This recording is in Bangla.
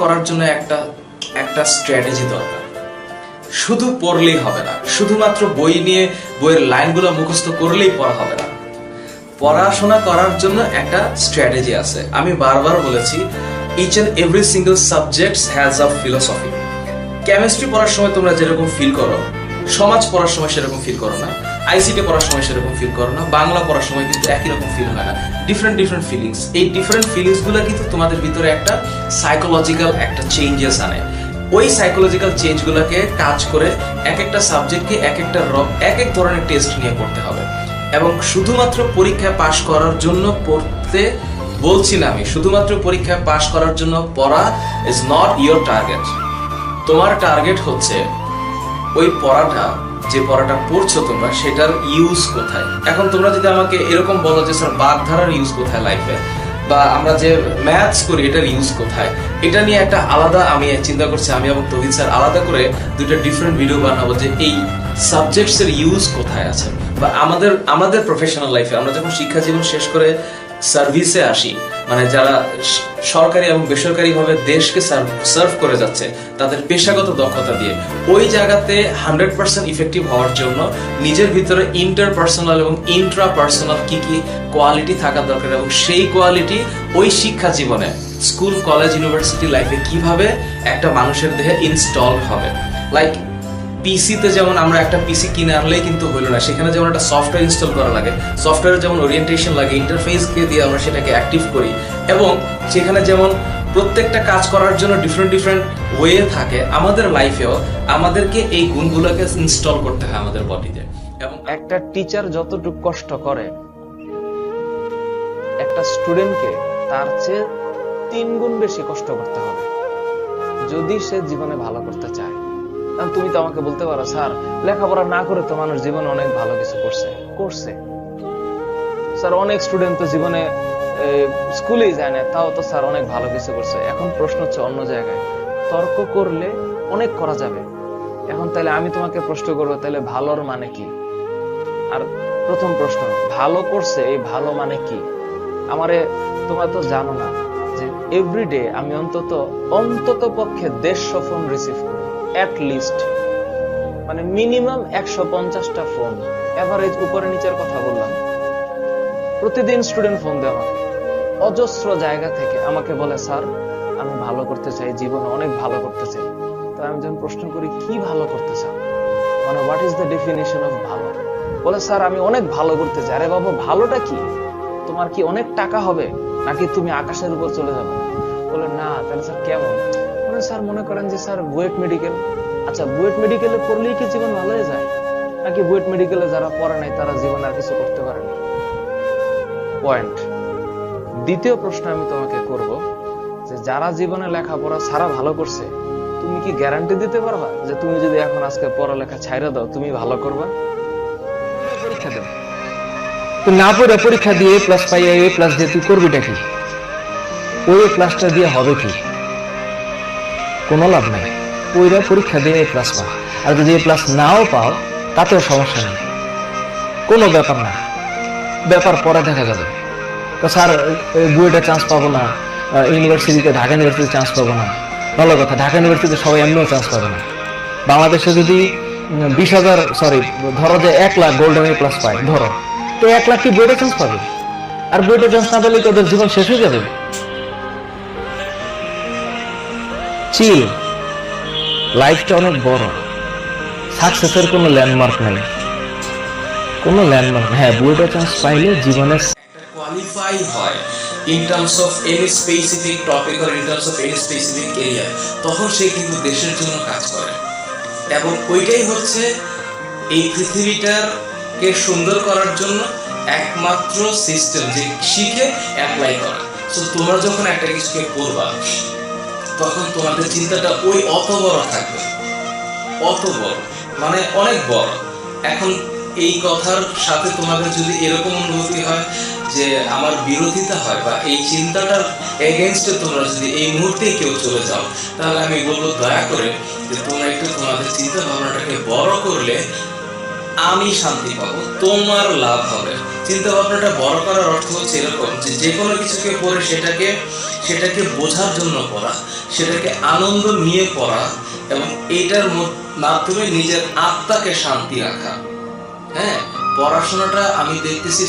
করার জন্য একটা একটা স্ট্র্যাটেজি দরকার। শুধু পড়লেই হবে না, শুধুমাত্র বই নিয়ে বইয়ের লাইনগুলো মুখস্থ করলেই পড়া হবে না। পড়াশোনা করার জন্য একটা স্ট্র্যাটেজি আছে। আমি বারবার বলেছি each and every single subject has a philosophy chemistry পড়ার সময় তোমরা যেরকম ফিল করো, সমাজ পড়ার সময় সেরকম ফিল করো না আইসিটি পড়ার সময় সেরকম ফিল করো না, বাংলা পড়ার সময় কিন্তু একই রকম ফিল হয় না। ডিফারেন্ট ডিফারেন্ট ফিলিংস এই ডিফারেন্ট ফিলিংসগুলো কিন্তু তোমাদের ভিতরে একটা সাইকোলজিক্যাল একটা চেঞ্জেস আনে। ওই সাইকোলজিক্যাল চেঞ্জ গুলোকে কাজ করে এক একটা সাবজেক্টকে এক একটা এক এক ধরনের টেস্ট নিয়ে পড়তে হবে। এবং শুধুমাত্র পরীক্ষায় পাশ করার জন্য পড়তে বলছি না আমি, শুধুমাত্র পরীক্ষায় পাশ করার জন্য পড়া ইজ নট ইয়োর টার্গেট তোমার টার্গেট হচ্ছে ওই পড়াটা, যে পড়াটা পড়ছো তোমরা, সেটার ইউজ কোথায়? এখন তোমরা যদি আমাকে এরকম বলো যে, স্যার, বাগধারার ইউজ কোথায় লাইফে বা আমরা যে ম্যাথস করি এটার ইউজ কোথায়? এটা নিয়ে একটা আলাদা আমি চিন্তা করছি, আমি এবং তহিদ স্যার আলাদা করে দুইটা ডিফারেন্ট ভিডিও বানাবো যে এই সাবজেক্টস এর ইউজ কোথায় আছে। বা আমাদের আমাদের প্রফেশনাল লাইফে আমরা যখন শিক্ষা জীবন শেষ করে সার্ভিসে আসি। মানে যারা সরকারি এবং বেসরকারি ভাবে দেশকে সার্ভ করে যাচ্ছে, তাদের পেশাগত দক্ষতা দিয়ে। ওই জায়গাতে হান্ড্রেড পার্সেন্ট ইফেক্টিভ হওয়ার জন্য নিজের ভিতরে ইন্টার পার্সোনাল এবং ইন্ট্রা পার্সোনাল কি কি কোয়ালিটি থাকা দরকার এবং সেই কোয়ালিটি ওই শিক্ষা জীবনে স্কুল কলেজ ইউনিভার্সিটি লাইফে কীভাবে একটা মানুষের দেহে ইনস্টল হবে। লাইক পিসিতে যেমন আমরা একটা পিসি কিনে আনলেই কিন্তু হলো না, সেখানে যেমন একটা সফটওয়্যার ইনস্টল করা লাগে সফটওয়্যারে যেমন ওরিয়েন্টেশন লাগে ইন্টারফেসকে দিয়ে আমরা সেটাকে অ্যাক্টিভ করি এবং সেখানে যেমন প্রত্যেকটা কাজ করার জন্য ডিফারেন্ট ডিফারেন্ট ওয়ে থাকে, আমাদের লাইফেও আমাদেরকে এই গুণগুলোকে ইনস্টল করতে হয় আমাদের বডিতে এবং একটা টিচার যতটুকু কষ্ট করে, একটা স্টুডেন্টকে তার চেয়ে তিন গুণ বেশি কষ্ট করতে হবে, যদি সে জীবনে ভালো করতে চায়। কারণ তুমি তো আমাকে বলতে পারো, স্যার, লেখাপড়া না করে তো মানুষ জীবনে অনেক ভালো কিছু করছে। করছে। স্যার, অনেক স্টুডেন্ট তো জীবনে স্কুলেই যায় না, তাও তো স্যার অনেক ভালো কিছু করছে। এখন প্রশ্ন হচ্ছে অন্য জায়গায়। তর্ক করলে অনেক করা যাবে। এখন তাহলে আমি তোমাকে প্রশ্ন করব, তাহলে ভালোর মানে কি? আর প্রথম প্রশ্ন, ভালো করছে, এই ভালো মানে কি? আমারে, তোমরা তো জানো না যে এভরিডে আমি অন্তত অন্তত পক্ষে দেড়শো ফোন রিসিভ করি। অ্যাট লিস্ট মানে মিনিমাম একশো পঞ্চাশটা ফোন এভারেজ উপরে নিচের কথা বললাম। প্রতিদিন স্টুডেন্ট ফোন আমাকে অজস্র জায়গা থেকে আমাকে বলে, স্যার, আমি ভালো করতে চাই, জীবনে অনেক ভালো করতে চাই। তো আমি যখন প্রশ্ন করি, কি ভালো করতে চাও? মানে what is the definition of ভালো? বলে, স্যার, আমি অনেক ভালো করতে চাই। আরে বাবা, ভালোটা কি? তোমার কি অনেক টাকা হবে, নাকি তুমি আকাশের উপর চলে যাবে? বলে, না, তাহলে স্যার, কেমন? বলে স্যার মনে করেন যে স্যার বুয়েট মেডিকেল আচ্ছা বুয়েট মেডিকেলে পড়লেই কি জীবন ভালো হয়ে যায়? নাকি বুয়েট মেডিকেলে যারা পড়ে নাই, তারা জীবনে আর কিছু করতে পারে না? পয়েন্ট দ্বিতীয় প্রশ্ন আমি তোমাকে করব যে যারা জীবনে লেখাপড়া সারা ভালো করছে, তুমি কি গ্যারান্টি দিতে পারবা যে তুমি যদি এখন আজকে পড়ালেখা ছাইরা দাও, তুমি ভালো করবা? পরীক্ষা দেব তুই না পড়ে পরীক্ষা দিয়ে প্লাস পাই এ প্লাস দিয়ে তুই করবিটা কি? ওই প্লাসটা দিয়ে হবে কি? কোনো লাভ নাই। ওইরা পরীক্ষা দিয়ে এ প্লাস পা আর যদি এ প্লাস নাও পাও, তাতেও সমস্যা নেই। কোনো ব্যাপার না। ব্যাপার পরে দেখা যাবে। তো স্যার বুয়েটে চান্স পাবো না। ইউনিভার্সিটিতে ঢাকা ইউনিভার্সিটিতে চান্স পাবো না। ভালো কথা, ঢাকা ইউনিভার্সিটিতে সবাই এমনিও চান্স পাবে না। বাংলাদেশে যদি বিশ হাজার সরি ধরো যে এক লাখ গোল্ডেন এ প্লাস পায়, ধরো। তো এক লাখ কি বুয়েটে চান্স পাবে? আর বুয়েটে চান্স না পেলে তোদের জীবন শেষ হয়ে যাবে? চিল লাইফটা অনেক বড়। সাকসেসের কোনো ল্যান্ডমার্ক নেই। কোনো ল্যান্ডমার্ক হ্যাঁ বুয়েটে চান্স পাইলে জীবনে কোয়ালিফাই হয় in terms of any specific topic or in terms of any specific area তখন সে কিন্তু দেশের জন্য কাজ করে। এবং ওইটাই হচ্ছে এই পৃথিবীটাকে সুন্দর করার জন্য একমাত্র সিস্টেম যে শিখে অ্যাপ্লাই করা। তো তোমরা যখন একটা কিছুকে করবা তখন তোমাদের চিন্তাটা ওই অত বড় থাকবে। অত বড়। মানে অনেক বড়। এখন এই কথার সাথে তোমাদের যদি এরকম অনুভূতি হয় যে আমার বিরোধিতা হয় বা এই চিন্তাটার এগেনস্টে তোমরা যদি এই মুহূর্তেই কেউ চলে যাও, তাহলে আমি বলব দয়া করে যে তোমরা একটু তোমাদের চিন্তা ভাবনাটাকে বড় করলে আমি শান্তি পাবো, তোমার লাভ হবে। চিন্তা ভাবনাটা বড় করার অর্থ হচ্ছে এরকম যে যে কোনো কিছুকে পড়ে সেটাকে সেটাকে বোঝার জন্য পড়া, সেটাকে আনন্দ নিয়ে পড়া এবং এইটার মধ্য- মাধ্যমে নিজের আত্মাকে শান্তি রাখা। হ্যাঁ পড়াশোনাটা আমি দেখতেছি